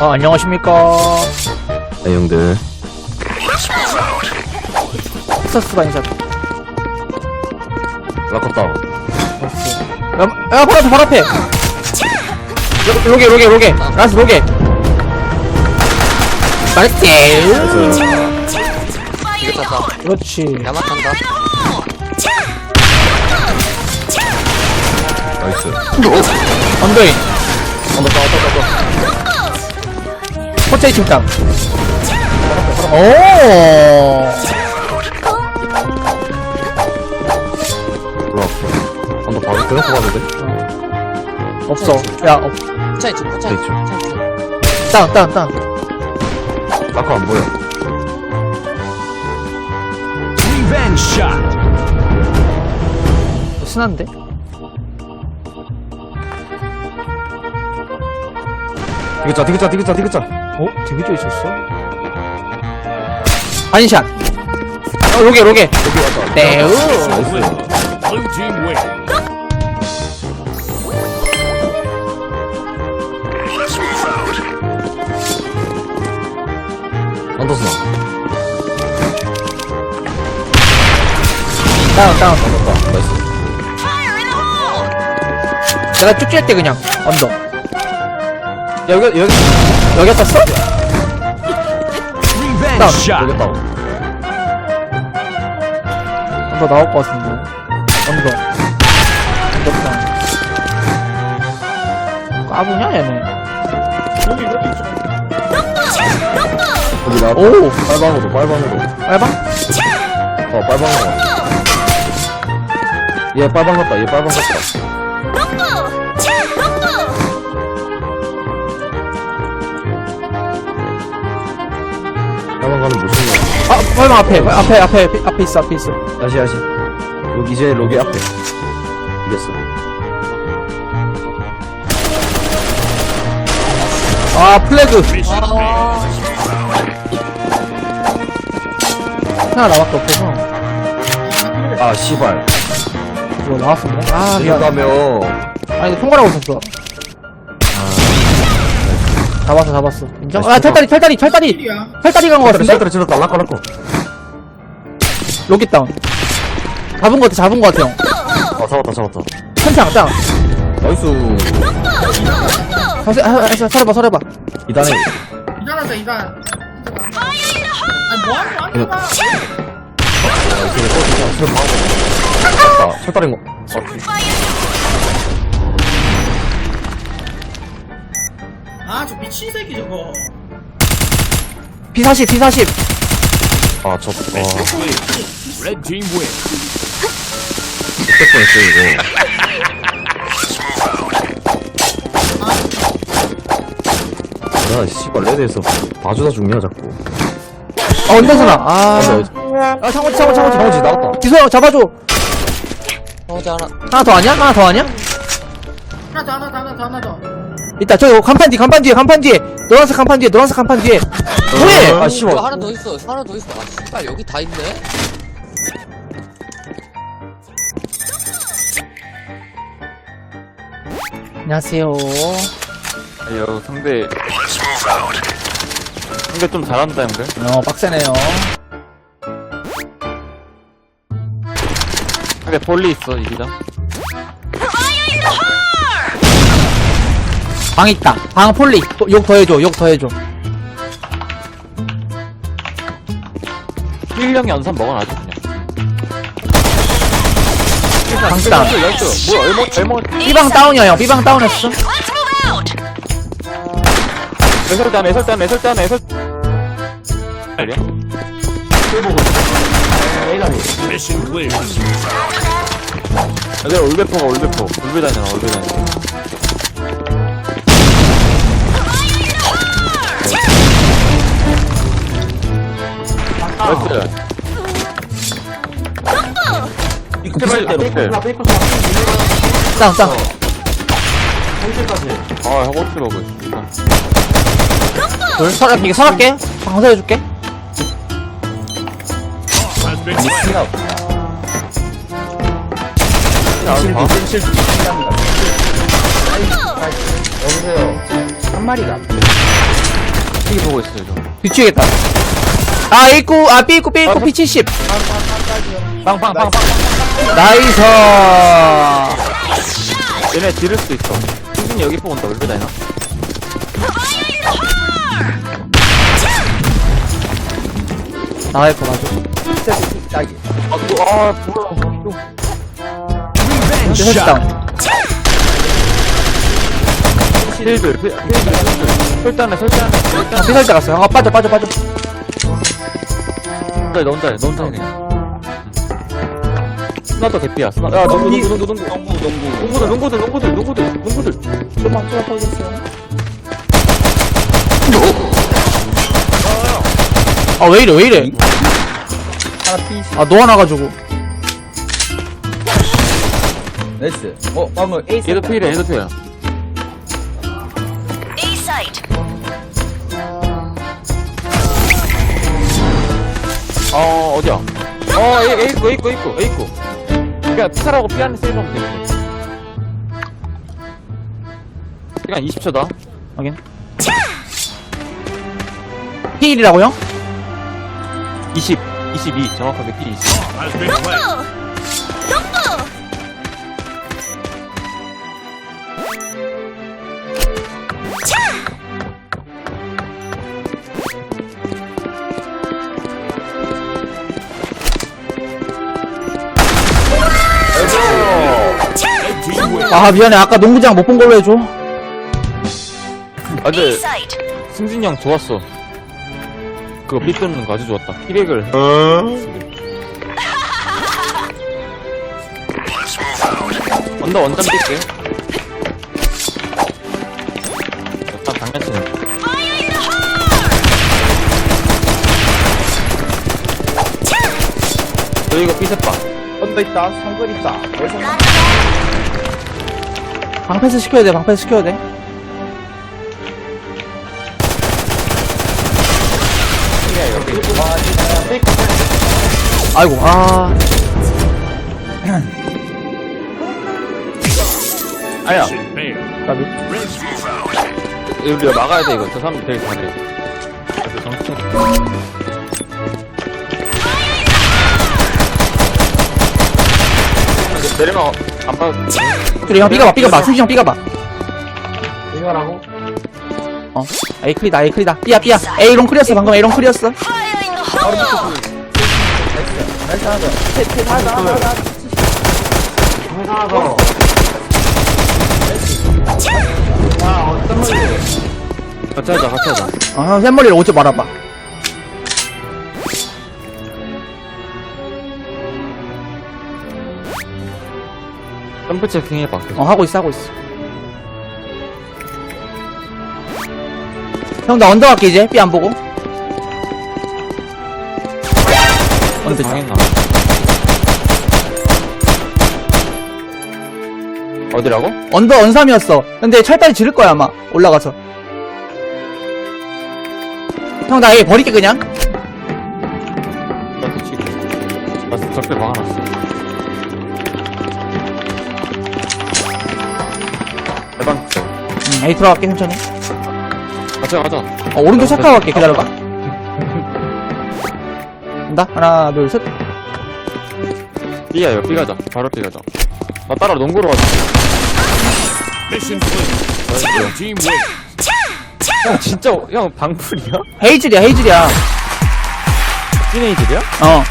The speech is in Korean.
아, 안녕하십니까. 네, 형들. 텍사스 반샷. 라커다. 야, 야, 바로 앞에, 바로 앞에. 로, 로게, 로게, 로게. 라스 로게. 나이스. 그렇지. 야마 탄다. 나이스. 언더인. 언더 따, 따, 따, 포체이 팀땅. 오. 바로 대놓고 돼? 없어. 야, 없. 차이 좀, 차이 있죠. 차이 좀. 땅, 땅, 땅. 라커 안 보여. Revenge shot. 순한데? 디귿자, 디귿자, 디귿자, 디귿자. 어? 되게 져 있었어? 반샷. 어, 로게, 로게. 네우. Blue team win. 언더스나. 다운, 다운. 나이스. 내가 쭉 찔게 그냥. 언더. 야, 여기, 여기, 여기 떴어? Shot. 여기 있다. 언더 나올 것 같은데. 언더. 언더 땅. 까부냐, 얘네. 여기 나왔다. 오! 빨방으로, 빨방으로. 빨방? 어, 빨방으로. 얘 빨방 같다, 얘 빨방 같다. 빨방 가는 무슨 말? 아, 빨방 앞에, 빨- 앞에, 앞에, 앞에, 앞에 있어, 앞에 있어. 다시, 다시. 여기 이제 로기 앞에. 이겼어. 아, 플래그. 하나 나밖에 없어서. 아, 씨발. 이거 나왔었네. 아, 이거 미안. 가면. 아니, 이거 통과라고 있었어. 잡았어, 잡았어. 인정? 아, 털다리, 털다리, 털다리! 털다리 간 거 같은데? 셀트를 찔렀다, 라커, 라커. 로켓 다운. 잡은 거 같아, 잡은 거 같아, 형. 아, 잡았다, 잡았다. 천창, 짱. 나이스. 아, 아, 아, 설해봐, 설해봐. 이단에. 이단하자 이단 아니 뭐하는 거야 이거- 이게 또 진짜 술 방어. 맞다, 철다린 거. 아저 미친 새끼 저거 P40, P40. 아, 저, 와, Red team win. 죽을 뻔했어, 이거. 야, 씨발, 레드에서 봐주다 죽냐, 자꾸. 아, 언더스나. 아. 아, 아, 창호지, 창호지, 창호지. 창호지 나갔다. 기소형 잡아줘. 어제 하나. 하나 더 아니야? 하나 더 아니야? 하나 더 하나 더 하나 더 하나 더 있다, 저 간판 뒤, 간판 뒤에, 간판 뒤에. 노란색 간판 뒤에, 노란색 간판 뒤에. 뭐해? 아, 저 씨발. 하나 더 있어. 하나 더 있어. 아, 씨발 여기 다 있네. 안녕하세요. 아니요 상대 상대 좀 잘한다 형들 어, 빡세네요. 상대 폴리 있어 이기자 방 있다. 방 폴리. 또, 욕 더해줘, 욕 더해줘. 1령이 연산 먹어놔줘 그냥 방 다운. 나이스 뭐야 얼마 얼마 B방 다운이야, 형. B방 다운했어. 애설단 애설단 애설단 애설 아니야? Mission clear. 내가 올베퍼가 올베퍼 올베다잖아 올베다 나이스 다운, 다운. 아 허버트 먹을 수 둘, 설, 이게 been planted. 여보세요. 한 마리가. 삐 보고 있어요 저 뒤치겠다. 아, A구, 아, B구, B구, P70. 빵빵빵빵 나이스. 얘네 지를 수도 있어 승진이 여기 보고 온다 울베다이나 나갈 거 맞아. 아 그거 아 몰라 이제 설치당. 필드 필드 설단해 설단해 설단 피설자 갔어. 아, 빠져, 빠져, 빠져. 혼자 너 혼자 해, 너 혼자 해 그냥 스나도 개피야 스나 야 농구 농구 농구 농구. 농구 농구. 농구들 농구들 농구들 농구들 좀만 좀 터졌어요. 아, 왜 이래, 왜 이래? 아, 놓아놔가지고. 나이스. 어 방금 A 얘도 필이야 얘도 필이야 어 어디야? 어 A A 있고 A 있고 A 있고 A 있고. 그냥 피살하고 피 안에 세이브하면 돼 시간 20초다. 확인. P1이라고, 형? 20 22 정확하게 P 20 Has been 아, 미안해. 아까 농구장 못 본 걸로 해줘. 아 근데 site. 승진이 형 좋았어. 그거 삐 뚫는 거 아주 좋았다. 피백을. 언더 원점 뛸게 약간 장난치네. 너 이거 삐셋봐. 언더 있다. 상글 있다. 어디서 방패스 시켜야 돼, 방패스 시켜야 돼. 아이고, 아. 아야. 까비. 우리가 막아야 돼 이거 저 사람 되게 잘해 내리막 안 봐. 그래, 형, 삐가봐, 삐가봐. 승진 형, 삐가봐. 이거라고 어. A 클리다, A 클리다. 삐야, 삐야. A롱 클리었어, 방금 A롱 클리었어. Fire in the hole. 나이스 하나 더 하나 더더 하나 더 같이 하자 같이 하자 아, 형, 샘머리를 오지 말아봐. 점프 체킹 해봐 어, 하고 있어, 하고 있어. 형, 나 언더 갈게, 이제. 삐 안 보고. 언더 있다. 당했나 어디라고? 언더 언삼이었어. 근데 철다리 지를 거야, 아마. 올라가서. 형, 나 A 버릴게, 그냥. 나도 치고 나 적대 막아놨어 대박 음, A 들어갈게, 천천히. 가자 가자 어, 오른쪽 착하고 갈게, 기다려봐. 간다. 하나, 둘, 셋. B야 이거 B 가자 바로 B 가자 나 따라 농구로 가자 Mission team. 형 진짜 형 방풀이야? 헤이즐이야, 헤이즐이야. 찐에이들이야? 어.